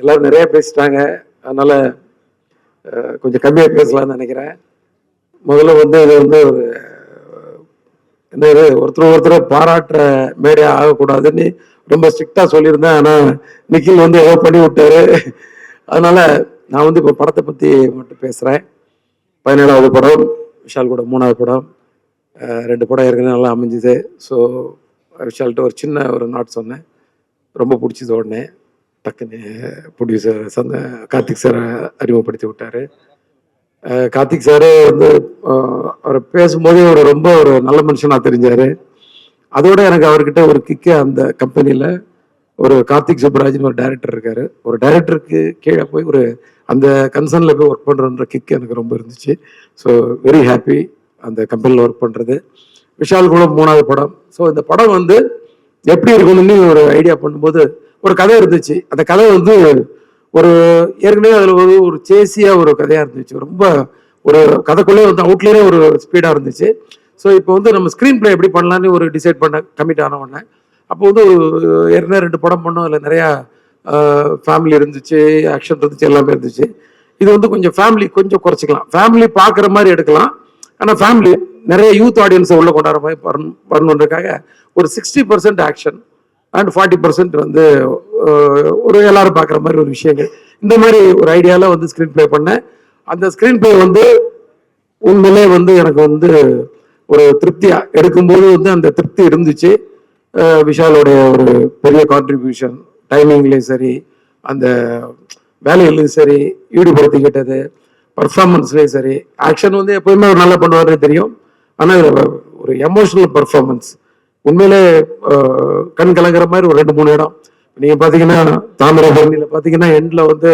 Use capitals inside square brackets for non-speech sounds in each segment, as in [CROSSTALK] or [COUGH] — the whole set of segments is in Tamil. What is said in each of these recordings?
எல்லாரும் நிறைய பேசிட்டாங்க. அதனால கொஞ்சம் கம்மியாக பேசலாம்னு நினைக்கிறேன். முதல்ல வந்து இது வந்து ஒரு என்ன இது ஒருத்தர் ஒருத்தர் பாராட்டுற மேடையாக ஆகக்கூடாதுன்னு ரொம்ப ஸ்ட்ரிக்டாக சொல்லியிருந்தேன். ஆனால் நிக்கில் வந்து ஏதோ பண்ணி விட்டாரு. அதனால நான் வந்து இப்போ படத்தை பற்றி மட்டும் பேசுகிறேன் பதினேழாவது படம் விஷால் கூட மூணாவது படம். ரெண்டு படம் ஏற்கனவே நல்லா அமைஞ்சுது. ஸோ விஷால்கிட்ட ஒரு சின்ன ஒரு நாட் சொன்னேன். ரொம்ப பிடிச்சது உடனே. டக்குன்னு ப்ரொடியூசர் சந்த கார்த்திக் சாரை அறிமுகப்படுத்தி விட்டார். கார்த்திக் சார் வந்து அவர் பேசும்போதே ஒரு ரொம்ப ஒரு நல்ல மனுஷனாக தெரிஞ்சார். அதோட எனக்கு அவர்கிட்ட ஒரு கிக்கு அந்த கம்பெனியில் ஒரு கார்த்திக் சுப்பராஜ்னு ஒரு டைரக்டர் இருக்கார். ஒரு டைரக்டருக்கு கீழே போய் ஒரு அந்த கன்சர்னில் போய் ஒர்க் பண்ணுறன்ற கிக் எனக்கு ரொம்ப இருந்துச்சு. ஸோ வெரி ஹாப்பி அந்த கம்பெனியில் ஒர்க் பண்ணுறது விஷால் கூட மூணாவது படம். ஸோ இந்த படம் வந்து எப்படி இருக்கணும்னு ஒரு ஐடியா பண்ணும்போது ஒரு கதை இருந்துச்சு. அந்த கதை வந்து ஒரு ஏற்கனவே அதில் ஒரு ஒரு சேசியாக ஒரு கதையாக இருந்துச்சு. ரொம்ப ஒரு கதைக்குள்ளே வந்து அவுட்லேயே ஒரு ஸ்பீடாக இருந்துச்சு. ஸோ இப்போ வந்து நம்ம ஸ்க்ரீன் ப்ளே எப்படி பண்ணலான்னு ஒரு டிசைட் பண்ண கமிட் ஆன உடனே அப்போ வந்து ஒரு ஏற்கனவே ரெண்டு படம் பண்ணோம். அதில் நிறையா ஃபேமிலி இருந்துச்சு ஆக்ஷன் இருந்துச்சு எல்லாமே இருந்துச்சு. இது வந்து கொஞ்சம் ஃபேமிலி கொஞ்சம் குறைச்சிக்கலாம். ஃபேமிலி பார்க்குற மாதிரி எடுக்கலாம். ஆனால் ஃபேமிலி நிறைய யூத் ஆடியன்ஸை உள்ளே கொண்டாடுற மாதிரி வரணும் வரணுன்றக்காக ஒரு sixty percent action and forty percent வந்து ஒரு எல்லாரும் பார்க்குற மாதிரி ஒரு விஷயங்கள். இந்த மாதிரி ஒரு ஐடியாவில் வந்து ஸ்க்ரீன் ப்ளே பண்ணேன். அந்த ஸ்க்ரீன் ப்ளே வந்து உண்மையிலே வந்து எனக்கு வந்து ஒரு திருப்தியாக எடுக்கும்போது வந்து அந்த திருப்தி இருந்துச்சு. விஷாலோடைய ஒரு பெரிய கான்ட்ரிபியூஷன் டைமிங்லேயும் சரி அந்த வேலையிலையும் சரி ஈடுபடுத்திக்கிட்டது பர்ஃபார்மன்ஸ்லேயும் சரி. ஆக்ஷன் வந்து எப்போயுமே அவர் நல்லா பண்ணுவாருன்னு தெரியும். ஆனால் ஒரு எமோஷனல் பர்ஃபார்மன்ஸ் உண்மையிலே கண் கலங்குற மாதிரி ஒரு ரெண்டு மூணு இடம். நீங்கள் பார்த்தீங்கன்னா தாமிரபரணியில் பார்த்தீங்கன்னா எண்டில் வந்து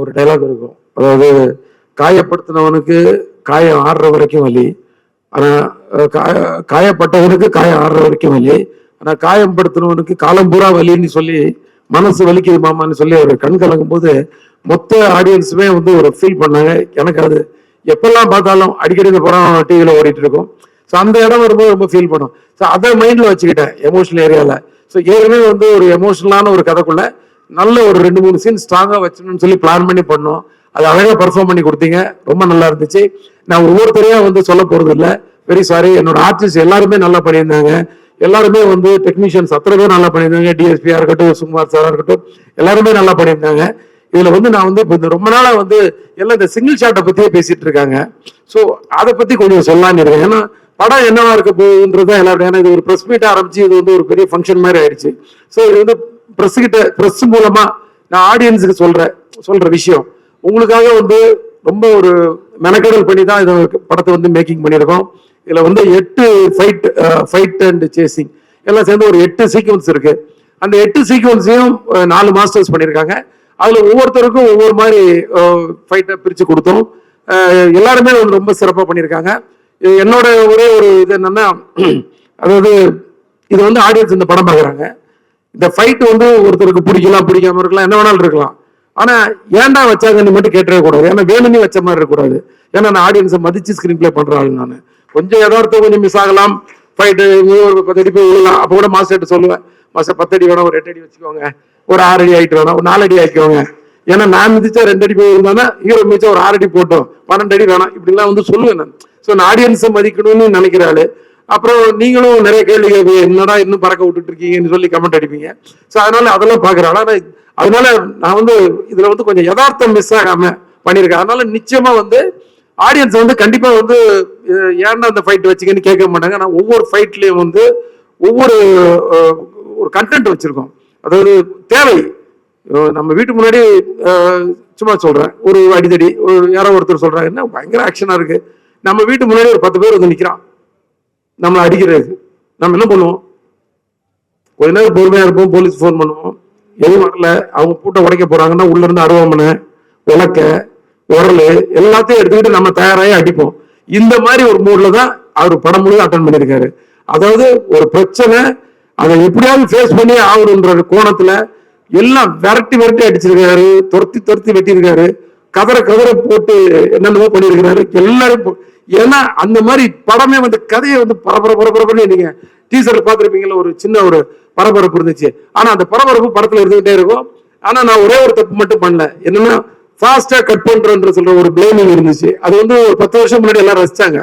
ஒரு டைலாக் இருக்கும். அதாவது காயப்படுத்தினவனுக்கு காயம் ஆடுற வரைக்கும் வலி. ஆனால் காயப்பட்டவனுக்கு காயம் ஆடுற வரைக்கும் வலி. ஆனால் காயம் படுத்தினவனுக்கு காலம் பூரா வலின்னு சொல்லி மனசு வலிக்குது மாமான்னு சொல்லி அவர் கண் கலங்கும் போது மொத்த ஆடியன்ஸுமே வந்து ஒரு ஃபீல் பண்ணாங்க. எனக்கு அது எப்பெல்லாம் பார்த்தாலும் அடிக்கடி இந்த படம் டிவியில் ஓடிட்டு இருக்கும். ஸோ அந்த இடம் வரும்போது ரொம்ப ஃபீல் பண்ணும். ஸோ அதை மைண்டில் வச்சுக்கிட்டேன் எமோஷனல் ஏரியாவில் ஸோ ஏற்கனவே வந்து ஒரு எமோஷனலான ஒரு கதைக்குள்ள நல்ல ஒரு ரெண்டு மூணு சீன் ஸ்ட்ராங்காக வச்சணும்னு சொல்லி பிளான் பண்ணி பண்ணோம். அது அழகாக பர்ஃபார்ம் பண்ணி கொடுத்தீங்க. ரொம்ப நல்லா இருந்துச்சு. நான் ஒவ்வொருத்தரையாக வந்து சொல்ல போகிறதில்ல வெரி சாரி என்னோட ஆர்டிஸ்ட் எல்லாருமே நல்லா பண்ணியிருந்தாங்க. எல்லாருமே வந்து டெக்னீஷியன்ஸ் அத்தனை பேர் நல்லா பண்ணியிருந்தாங்க. டிஎஸ்பியாக இருக்கட்டும் சுகுமார் சாராக இருக்கட்டும் எல்லாருமே நல்லா பண்ணியிருந்தாங்க. இதில் வந்து நான் வந்து இப்போ இந்த ரொம்ப நாளாக வந்து எல்லாம் இந்த சிங்கிள் ஷாட்டை பற்றியே பேசிகிட்டு இருக்காங்க. ஸோ அதை பற்றி கொஞ்சம் சொல்லலான்னு இருக்கேன். ஏன்னா படம் என்னவா இருக்க போகுதுன்றதான் எல்லாரும் ஏன்னா இது ஒரு ப்ரெஸ் மீட் ஆரம்பிச்சு இது வந்து ஒரு பெரிய ஃபங்க்ஷன் மாதிரி ஆயிடுச்சு. ஸோ இது வந்து ப்ரெஸ் கிட்ட ப்ரெஸ் மூலமா நான் ஆடியன்ஸுக்கு சொல்றேன் சொல்ற விஷயம். உங்களுக்காக வந்து ரொம்ப ஒரு மெனக்கடல் பண்ணி தான் இதை படத்தை வந்து மேக்கிங் பண்ணியிருக்கோம். இதில் வந்து எட்டு ஃபைட் ஃபைட் அண்ட் சேசிங் எல்லாம் சேர்ந்து ஒரு எட்டு சீக்வன்ஸ் இருக்கு. அந்த எட்டு சீக்வன்ஸையும் நாலு மாஸ்டர்ஸ் பண்ணியிருக்காங்க. அதில் ஒவ்வொருத்தருக்கும் ஒவ்வொரு மாதிரி ஃபைட்டை பிரித்து கொடுத்தோம். எல்லாருமே வந்து ரொம்ப சிறப்பாக பண்ணியிருக்காங்க. என்னோட ஒரே ஒரு இது என்னன்னா அதாவது இது வந்து ஆடியன்ஸ் இந்த படம் பார்க்குறாங்க இந்த ஃபைட் வந்து ஒருத்தருக்கு பிடிக்கலாம் பிடிக்காம இருக்கலாம் என்ன வேணாலும் இருக்கலாம். ஆனா ஏன்டா வச்சாங்கன்னு மட்டும் கேட்டவே கூடாது. ஏன்னா வேணும்னு வச்ச மாதிரி இருக்கக்கூடாது. ஏன்னா நான் ஆடியன்ஸை மதிச்சு ஸ்கிரீன் ப்ளே பண்ற ஆள் நான். கொஞ்சம் யதார்த்தம் கொஞ்சம் மிஸ் ஆகலாம். ஃபைட்டு ஒரு பத்து அடி போய் விழலாம். அப்போ கூட மாஸ்டர்கிட்ட சொல்லுவேன் மாஸ்டர் பத்து அடி வேணாம் ஒரு எட்டு அடி வச்சுக்கோங்க. ஒரு ஆறு அடி ஆயிட்டு வேணாம் ஒரு நாலு அடி ஆக்கிக்கோங்க. ஏன்னா நான் மிதிச்சா ரெண்டு அடி போயிருந்தானா ஹீரோ மிதிச்சா ஒரு ஆறு அடி போட்டோம். பன்னெண்டு அடி வேணாம். இப்படிலாம் வந்து சொல்லுவேன் நான். ஸோ நான் ஆடியன்ஸை மதிக்கணும்னு நினைக்கிற ஆளு. அப்புறம் நீங்களும் நிறைய கேள்வி கேட்பீங்க. என்னடா இன்னும் பறக்க விட்டுட்டு இருக்கீங்கன்னு சொல்லி கமெண்ட் அடிப்பீங்க. ஸோ அதனால அதெல்லாம் பார்க்குறேன் ஆனால் அதனால நான் வந்து இதில் வந்து கொஞ்சம் யதார்த்தம் மிஸ் ஆகாமல் பண்ணியிருக்கேன். அதனால நிச்சயமாக வந்து ஆடியன்ஸ் வந்து கண்டிப்பாக வந்து அஹ், ஏன்டா அந்த ஃபைட் வச்சீங்கன்னு கேட்க மாட்டாங்க. நான் ஒவ்வொரு ஃபைட்லேயும் வந்து ஒவ்வொரு ஒரு கண்டென்ட் வச்சுருக்கோம். அதாவது தேவை. நம்ம வீட்டு முன்னாடி சும்மா சொல்கிறேன் ஒரு அடிதடி ஒரு யாரோ ஒருத்தர் சொல்கிறாங்க என்ன பயங்கர ஆக்ஷனாக இருக்குது நம்ம வீட்டு முன்னாடி ஒரு பத்து பேர் வந்து நிற்கிறான் நம்மளை அடிக்கிறது. நம்ம என்ன பண்ணுவோம்? கொஞ்ச நேரம் பொறுமையாக இருப்போம் போலீஸ் ஃபோன் பண்ணுவோம். எதுவும் வரல. அவங்க பூட்டை உடைக்க போகிறாங்கன்னா உள்ளேருந்து அருவாமனை உலக்க உரல் எல்லாத்தையும் எடுத்துக்கிட்டு நம்ம தயாராகி அடிப்போம். இந்த மாதிரி ஒரு மூடில் தான் அவர் படம் முழுவதும் அட்டன் பண்ணியிருக்காரு. அதாவது ஒரு பிரச்சனை அதை எப்படியாவது ஃபேஸ் பண்ணி ஆகணுன்ற கோணத்தில் எல்லாம் விரட்டி விரட்டி அடிச்சிருக்காரு துரத்தி துரத்தி வெட்டியிருக்காரு கதற கதற போட்டு என்னென்னமோ பண்ணியிருக்கிறாரு. எல்லாரும் ஏன்னா அந்த மாதிரி படமே வந்து கதையை வந்து பரபர பரபரப்புன்னு நீங்க டீசர் பார்த்துருப்பீங்களா ஒரு சின்ன ஒரு பரபரப்பு இருந்துச்சு. ஆனா அந்த பரபரப்பு படத்துல இருந்துகிட்டே இருக்கும். ஆனா நான் ஒரே ஒரு தப்பு மட்டும் பண்ணல. என்னன்னா ஃபாஸ்டா கட் பண்றேன்ற சொல்ற ஒரு பிளேமிங் இருந்துச்சு. அது வந்து ஒரு பத்து வருஷம் முன்னாடி எல்லாம் ரசிச்சாங்க.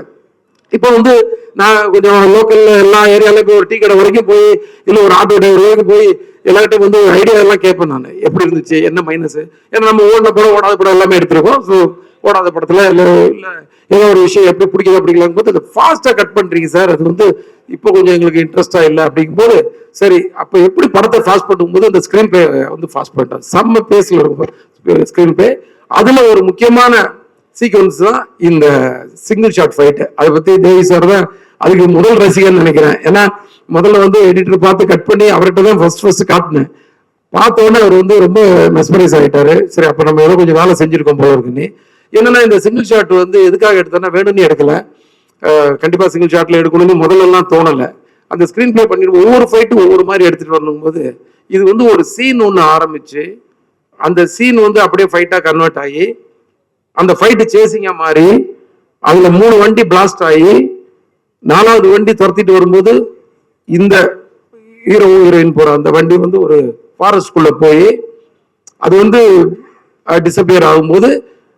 இப்போ வந்து நான் கொஞ்சம் லோக்கல்ல எல்லா ஏரியால போய் ஒரு டீ கடை வரைக்கும் போய் இல்லை ஒரு ஆட்டோ டிரைவர் வரைக்கும் போய் எல்லார்ட்டும் வந்து ஐடியா எல்லாம் கேட்பேன் நான். எப்படி இருந்துச்சு? என்ன மைனஸ் ஏன்னா நம்ம ஓடின படம் ஓடாத படம் எல்லாமே எடுத்திருக்கோம். ஸோ ஓடாத படத்தில் இல்லை இல்லை ஏதோ ஒரு விஷயம் எப்படி பிடிக்குது அப்படிங்கலாம் போது ஃபாஸ்ட்டாக கட் பண்ணுறீங்க சார் அது வந்து இப்போ கொஞ்சம் எங்களுக்கு இன்ட்ரெஸ்டாக இல்லை அப்படிங்கும்போது சரி அப்போ எப்படி படத்தை ஃபாஸ்ட் பண்ணும்போது அந்த ஸ்க்ரீன் பே வந்து ஃபாஸ்ட் பண்ணிட்டேன் செம்ம பேஸில் இருக்கும் ஸ்க்ரீன் பே அதில் ஒரு முக்கியமான சீக்வன்ஸ் தான் இந்த சிங்கிள் ஷாட் ஃபைட்டு அதை பற்றி தேவி சார் தான் அதுக்கு முதல் ரசிகன் நினைக்கிறேன். ஏன்னா முதல்ல வந்து எடிட்டர் பார்த்து கட் பண்ணி அவர்கிட்ட தான் ஃபர்ஸ்ட் ஃபர்ஸ்ட் காட்டினேன். பார்த்தோன்னே அவர் வந்து ரொம்ப மெஸ்மரைஸ் ஆகிட்டாரு சரி அப்போ நம்ம ஏதோ கொஞ்சம் வேலை செஞ்சுருக்கோம் போல இருக்குன்னு என்னன்னா இந்த சிங்கிள் ஷாட் வந்து எதுக்காக எடுத்தோன்னா வேணும்னு எடுக்கல. கண்டிப்பாக சிங்கிள் ஷாட்ல எடுக்கணும்னு முதல்லலாம் தோணலை. அந்த ஸ்க்ரீன் பிளே பண்ணிட்டு ஒவ்வொரு ஃபைட்டும் ஒவ்வொரு மாதிரி எடுத்துகிட்டு வரணும் போது இது வந்து ஒரு சீன் ஒன்று ஆரம்பிச்சு அந்த சீன் வந்து அப்படியே ஃபைட்டாக கன்வெர்ட் ஆகி அந்த ஃபைட்டு சேசிங்கா மாறி அதில் மூணு வண்டி பிளாஸ்ட் ஆகி நாலாவது வண்டி துரத்திட்டு வரும்போது இந்த ஹீரோ ஹீரோயின் போற அந்த வண்டி வந்து ஒரு ஃபாரஸ்ட்குள்ள போய் அது வந்து டிசப்பியர் ஆகும்போது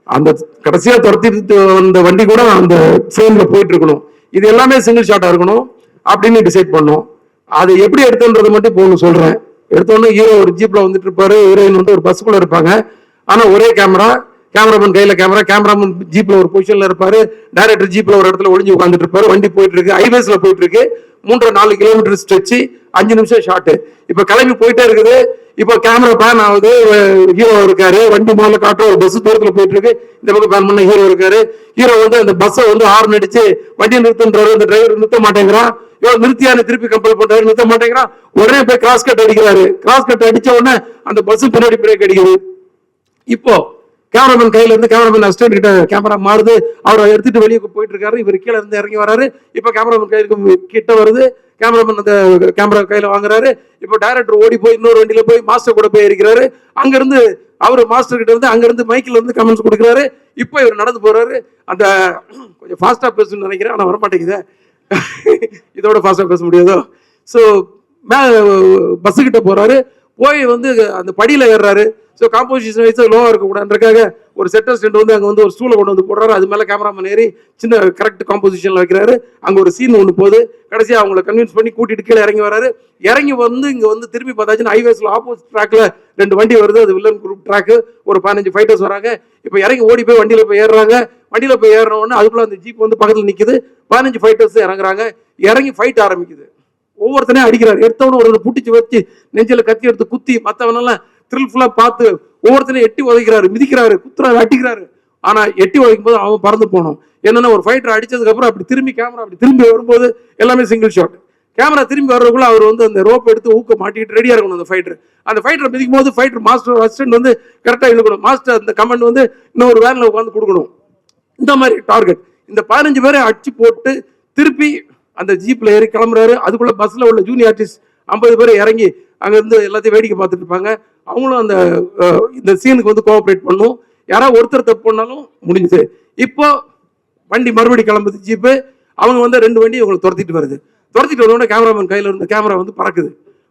அந்த கடைசியா துரத்திட்டு வந்த வண்டி கூட அந்த ஃப்ரேம்ல போயிட்டு இருக்கணும். இது எல்லாமே சிங்கிள் ஷாட்டா இருக்கணும் அப்படின்னு டிசைட் பண்ணோம். அது எப்படி எடுத்துன்றது மட்டும் இப்போ ஒன்று சொல்றேன். எடுத்தோன்னே ஹீரோ ஒரு ஜீப்ல வந்துட்டு இருப்பாரு ஹீரோயின் வந்து ஒரு பஸ்ஸுக்குள்ள இருப்பாங்க. ஆனா ஒரே கேமரா கேமராமேன் கையில் கேமரா கேமராமேன் ஜீப்பில் ஒரு பொசிஷனில் இருப்பார். டைரக்டர் ஜீப்பில் ஒரு இடத்துல ஒளிஞ்சு உட்காந்துட்டு இருப்பாரு. வண்டி போயிட்டு இருக்கு ஹைவேஸில் போயிட்டு இருக்கு மூன்றரை நாலு கிலோமீட்டர் ஸ்ட்ரெச்சு அஞ்சு நிமிஷம் ஷார்ட்டு இப்போ கிளம்பி போயிட்டே இருக்குது. இப்போ கேமரா பேன் ஆகுது. ஹீரோ இருக்காரு. வண்டி முதல்ல காட்டுற ஒரு பஸ் தூரத்தில் போயிட்டு இருக்கு இந்த பக்கம் பேன் பண்ண ஹீரோ இருக்காரு. ஹீரோ வந்து அந்த பஸ்ஸை வந்து ஹார்ன் அடிச்சு வண்டியை நிறுத்துன்றாரு. அந்த டிரைவர் நிறுத்த மாட்டேங்கிறான். இவன் நிறுத்தியான திருப்பி கம்பல் பண்றாரு நிறுத்த மாட்டேங்கிறான். உடனே போய் கிராஸ் கட் அடிக்கிறாரு. கிராஸ் கட் அடிச்ச உடனே அந்த பஸ் பின்னாடி பிரேக் அடிக்குது. இப்போ கேமராமேன் கையில இருந்து கேமராமேன் அசிஸ்டன்ட் கிட்ட கேமரா மாறுது. அவரை எடுத்துட்டு வெளியே போயிட்டு இருக்காரு. இவர் கீழே இருந்து இறங்கி வராரு. இப்போ கேமராமேன் கையில கிட்ட வருது. கேமராமேன் அந்த கேமரா கையில வாங்குறாரு. இப்போ டைரக்டர் ஓடி போய் இன்னொரு வண்டியில போய் மாஸ்டர் கூட போய் இருக்கிறாரு அங்க இருந்து அவர் மாஸ்டர் கிட்ட இருந்து அங்க இருந்து மைக்கில் இருந்து கமெண்ட்ஸ் கொடுக்குறாரு. இப்போ இவர் நடந்து போறாரு. அந்த கொஞ்சம் ஃபாஸ்டா பேசணும்னு நினைக்கிறேன். ஆனா வரமாட்டேங்குதே. [LAUGHS] இதோட ஃபாஸ்டா பேச முடியாதோ? ஸோ மே பஸ்ஸுக்கிட்ட கிட்ட போறாரு. போய் வந்து அந்த படியில ஏறுறாரு. ஸோ காம்போசிஷன் வைஸ் லோவாக இருக்கக்கூடாதுன்றக்காக ஒரு செட்டர் ஸ்டெண்ட் வந்து அங்கே வந்து ஒரு ஸ்டூலை கொண்டு வந்து போடுறாரு. அது மேலே கேமராமேன் ஏறி சின்ன கரெக்ட் காம்போசிஷனில் வைக்கிறாரு. அங்கே ஒரு சீன் ஒன்று போகுது. கடைசியாக அவங்கள கன்வின்ஸ் பண்ணி கூட்டிட்டு கீழே இறங்கி வராரு. இறங்கி வந்து இங்கே வந்து திரும்பி பார்த்தாச்சுன்னா ஹைவேஸில் ஆப்போசிட் ட்ராக்ல ரெண்டு வண்டி வருது. அது வில்லன் குரூப் ட்ராக்கு ஒரு பதினஞ்சு ஃபைட்டர்ஸ் வராங்க. இப்போ இறங்கி ஓடி போய் வண்டியில் போய் ஏறுறாங்க. வண்டியில் போய் ஏறினோடனே அதுக்குள்ளே அந்த ஜீப் வந்து பக்கத்தில் நிற்குது பதினஞ்சு ஃபைட்டர்ஸ் இறங்குறாங்க. இறங்கி ஃபைட் ஆரம்பிக்குது. ஒவ்வொருத்தனையும் அடிக்கிறார். எடுத்தவனும் ஒரு புட்டிச்சு வச்சு நெஞ்சில் கத்தி எடுத்து குத்தி மற்றவனெல்லாம் த்ரில்ஃபுல்லா பார்த்து ஒவ்வொருத்தனையும் எட்டி உதைக்கிறாரு மிதிக்கிறாரு குத்துறாரு அட்டிக்கிறாரு ஆனால் எட்டி உதைக்கும் போது அவன் பறந்து போனோம். என்னென்னா ஒரு ஃபைட்டர் அடித்ததுக்கப்புறம் அப்படி திரும்பி கேமரா அப்படி திரும்பி வரும்போது எல்லாமே சிங்கிள் ஷாட் கேமரா திரும்பி வர்றதுக்குள்ள அவர் வந்து அந்த ரோப் எடுத்து ஊக்க மாட்டிக்கிட்டு ரெடியாக இருக்கணும் அந்த ஃபைட்டர் அந்த ஃபைட்டரை மிதிக்கும் போது ஃபைட்டர் மாஸ்டர் அசிஸ்டன்ட் வந்து கரெக்டாக இழுக்கணும். மாஸ்டர் அந்த கமெண்ட் வந்து இன்னொரு வேனில் உட்காந்து கொடுக்கணும். இந்த மாதிரி டார்கெட் இந்த பதினஞ்சு பேரை அடிச்சு போட்டு திருப்பி அந்த ஜீப்பில் ஏறி கிளம்புறாரு. அதுக்குள்ளே பஸ்ஸில் உள்ள ஜூனியர் ஆர்டிஸ்ட் ஐம்பது பேர் இறங்கி அங்கேருந்து எல்லாத்தையும் வேடிக்கை பார்த்துட்டு இருப்பாங்க. அவங்களும் அந்த இந்த சீனுக்கு வந்து கோஆப்ரேட் பண்ணும். யாராவது ஒருத்தர் தப்பு பண்ணாலும் முடிஞ்சுது இப்போ வண்டி மறுபடி கிளம்புது ஜீப்பு அவங்க வந்து ரெண்டு வண்டி இவங்களை துரத்திட்டு வருது. துரத்திட்டு வந்தோடனே கேமராமேன் கையில் இருந்த கேமரா வந்து பறக்குது.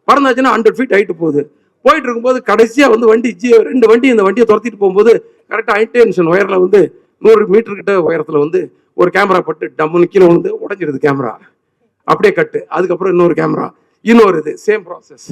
பறந்தாச்சுன்னா ஹண்ட்ரட் ஃபீட் ஹைட்டு போகுது. போயிட்டு இருக்கும்போது கடைசியாக வந்து வண்டி ஜி ரெண்டு வண்டி இந்த வண்டியை துரத்திட்டு போகும்போது கரெக்டாக ஹைடென்ஷன் ஒயரில் வந்து நூறு மீட்டர் கிட்ட உயரத்தில் வந்து ஒரு கேமரா பட்டு டம்முன்னு கீழே வந்து உடஞ்சிடுது கேமரா அப்படியே கட்டு அதுக்கப்புறம் இன்னொரு கேமரா இன்னொரு இது சேம் ப்ராசஸ்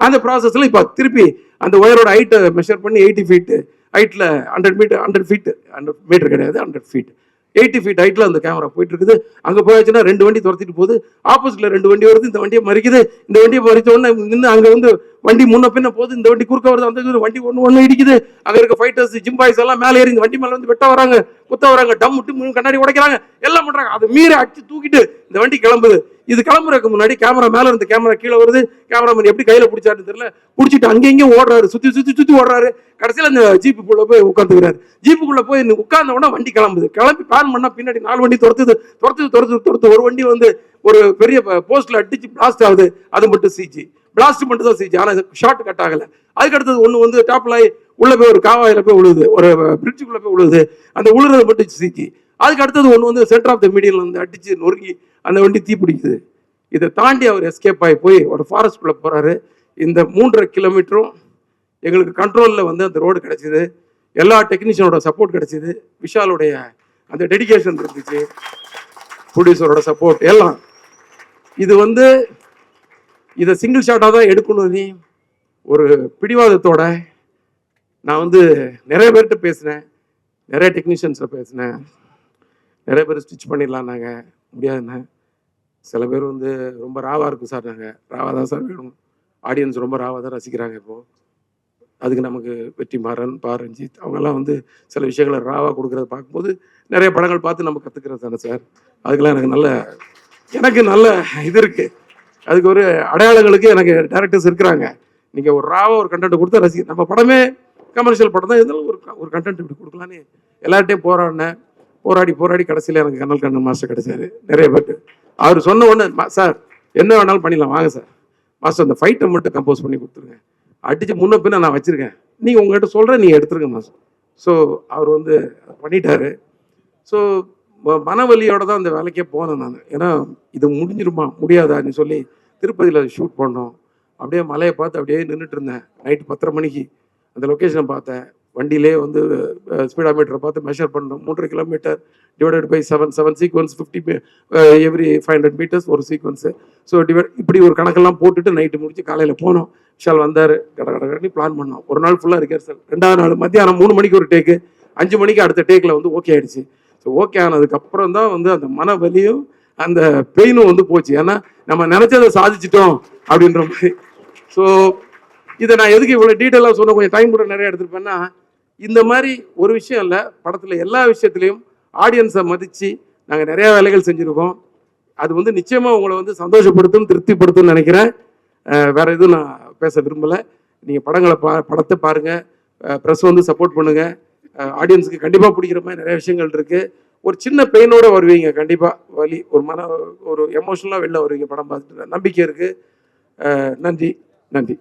அந்த ப்ராசஸில் இப்போ திருப்பி அந்த ஒயரோட ஹைட்டை மெஷர் பண்ணி எயிட்டி ஃபீட்டு ஹைட்டில் hundred metre hundred feet hundred metre கிடையாது ஹண்ட்ரட் ஃபீட் எயிட்டி ஃபீட் ஹைட்டில் அந்த கேமரா போயிட்டு இருக்குது அங்க போயாச்சுன்னா ரெண்டு வண்டி துரத்திட்டு போகுது. ஆப்போசிட்டில் ரெண்டு வண்டி வருது இந்த வண்டியை மறிக்குது. இந்த வண்டியை மறித்த உடனே நின்று அங்கே வந்து வண்டி முன்ன பின்ன போகுது இந்த வண்டி குறுக்க வருது அந்த வண்டி ஒன்று ஒன்று இடிக்குது. அங்கே இருக்க ஃபைட்டர்ஸ் ஜிம்பாய்ஸ் எல்லாம் மேலே ஏறி இந்த வண்டி மேலே வந்து வெட்ட வராங்க குத்த வராங்க டம் விட்டு கண்ணாடி உடைக்கிறாங்க எல்லாம் பண்ணுறாங்க அது மீறி அடிச்சு தூக்கிட்டு இந்த வண்டி கிளம்புது. இது கிளம்புறதுக்கு முன்னாடி கேமரா மேலே இருந்த கேமரா கீழே வருது. கேமராமேன் எப்படி கையில் பிடிச்சாருன்னு தெரியல. பிடிச்சிட்டு அங்கே இங்கேயும் ஓடுறாரு சுற்றி சுற்றி சுற்றி ஓடுறாரு. கடைசியில அந்த ஜீப்புக்குள்ளே போய் உட்காந்துக்கிறாரு ஜீப்புக்குள்ளே போய் உட்கார்ந்த உடனே வண்டி கிளம்புது. கிளம்பி பேன் பண்ணால் பின்னாடி நாலு வண்டி துரத்துது. துரத்துது துரத்து துரத்து ஒரு வண்டி வந்து ஒரு பெரிய போஸ்ட்டில் அடிச்சு பிளாஸ்ட் ஆகுது. அது மட்டும் சிஜி பிளாஸ்ட் மட்டும் தான் சிஜி ஆனால் ஷார்ட் கட் ஆகலை. அதுக்கு அடுத்தது வந்து டாப்பில் உள்ளே போய் ஒரு காவாயில் போய் விழுது ஒரு பிரிட்ஜுக்குள்ளே போய் விழுது அந்த உழுறது மட்டும் சிஜி அதுக்கு அடுத்தது ஒன்று வந்து சென்டர் ஆஃப் த மீடியன்ல வந்து அடித்து நொறுங்கி அந்த வண்டி தீ பிடிக்குது. இதை தாண்டி அவர் எஸ்கேப் ஆகி போய் ஒரு ஃபாரஸ்ட்குள்ளே போகிறாரு இந்த மூன்றரை கிலோமீட்டரும் எங்களுக்கு கண்ட்ரோலில் வந்து அந்த ரோடு கிடச்சிது. எல்லா டெக்னீஷியனோட சப்போர்ட் கிடைச்சிது. விஷாலுடைய அந்த டெடிகேஷன் இருந்துச்சு. ப்ரொடியூசரோட சப்போர்ட் எல்லாம். இது வந்து இதை சிங்கிள் ஷாட்டாக தான் எடுக்கணும் நீ. ஒரு பிடிவாதத்தோட நான் வந்து நிறைய பேர்கிட்ட பேசினேன். நிறைய டெக்னீஷியன்ஸில் பேசினேன். நிறைய பேர் ஸ்டிச் பண்ணிடலாம் நாங்கள் முடியாதுண்ணே சில பேர் வந்து ரொம்ப ராவாக இருக்கும் சார் நாங்கள் ராவா தான் சார் வேணும். ஆடியன்ஸ் ரொம்ப ராவாக தான் ரசிக்கிறாங்க இப்போது அதுக்கு நமக்கு வெற்றிமாறன் பா ரஞ்சித் அவங்கெல்லாம் வந்து சில விஷயங்களை ராவாக கொடுக்குறத பார்க்கும்போது நிறைய படங்கள் பார்த்து நம்ம கற்றுக்கிறது தானே சார்? அதுக்கெல்லாம் எனக்கு நல்ல எனக்கு நல்ல இது இருக்குது அதுக்கு ஒரு அடையாளங்களுக்கு எனக்கு டேரக்டர்ஸ் இருக்கிறாங்க. நீங்கள் ஒரு ராவாக ஒரு கண்டென்ட் கொடுத்தா ரசி நம்ம படமே கமர்ஷியல் படம் தான். இருந்தாலும் ஒரு ஒரு கண்டென்ட் இப்படி கொடுக்கலான்னு எல்லார்ட்டையும் போராடினேன் போராடி போராடி கடைசியில் எனக்கு கண்ணல் கண்ணன் மாஸ்டர் கிடைச்சாரு. நிறைய பேர்ட்டு அவர் சொன்ன உடனே "மா- சார் என்ன வேணாலும் பண்ணிடலாம். வாங்க சார் மாஸ்டர் அந்த ஃபைட்டை மட்டும் கம்போஸ் பண்ணி கொடுத்துருங்க. அடித்து முன்ன பின்ன நான் வச்சுருக்கேன். நீங்கள் உங்கள்கிட்ட சொல்கிறேன் நீங்கள் எடுத்துருங்க மாஸ்டர் ஸோ அவர் வந்து பண்ணிட்டாரு. ஸோ மனவலியோட தான் அந்த வேலைக்கே போனேன் நான். ஏன்னா இது முடிஞ்சிருமா? முடியாதான்னு சொல்லி திருப்பதியில் ஷூட் பண்ணோம். அப்படியே மலையை பார்த்து அப்படியே நின்றுட்டு இருந்தேன். நைட்டு பத்தரை மணிக்கு. அந்த லொக்கேஷனை பார்த்தேன். வண்டியிலே வந்து ஸ்பீடா மீட்டரை பார்த்து மெஷர் பண்ணோம். மூன்றரை kilometre divided by seven seven sequence fifty every five hundred metres ஒரு சீக்வன்ஸு ஸோ டிவைட் இப்படி ஒரு கணக்கெல்லாம் போட்டுட்டு நைட்டு முடிச்சு காலையில் போனோம். விஷால் வந்தார். கட கட கடன்னு பிளான் பண்ணோம். ஒரு நாள் ஃபுல்லாக ரிஹர்சல் ரெண்டாவது நாள் மத்தியானம் மூணு மணிக்கு ஒரு டேக்கு அஞ்சு மணிக்கு அடுத்த டேக்கில் வந்து ஓகே ஆயிடுச்சு. ஓகே ஆனதுக்கப்புறம் தான் வந்து அந்த மன வலியும் அந்த பெயினும் வந்து போச்சு. ஏன்னா நம்ம நினச்சதை சாதிச்சிட்டோம் அப்படின்ற மாதிரி. ஸோ இதை நான் எதுக்கு இவ்வளோ டீட்டெயிலாக சொன்ன கொஞ்சம் டைம் கூட நிறைய எடுத்துருப்பேன்னா இந்த மாதிரி ஒரு விஷயம் இல்லை. படத்தில் எல்லா விஷயத்துலையும் ஆடியன்ஸை மதித்து நாங்கள் நிறையா வேலைகள் செஞ்சுருக்கோம். அது வந்து நிச்சயமாக உங்களை வந்து சந்தோஷப்படுத்தும் திருப்திப்படுத்தும்னு நினைக்கிறேன். வேறு வேற எதுவும் நான் பேச விரும்பலை. நீங்கள் படங்களை பா படத்தை பாருங்கள் ப்ரெஸ் வந்து சப்போர்ட் பண்ணுங்கள் ஆடியன்ஸுக்கு கண்டிப்பாக பிடிக்கிற மாதிரி நிறைய விஷயங்கள் இருக்குது ஒரு சின்ன பெயினோடு வருவீங்க கண்டிப்பாக வலி ஒரு மன ஒரு எமோஷனலாக வெளில வருவீங்க படம் பார்த்துட்டு. நம்பிக்கை இருக்குது நன்றி நன்றி.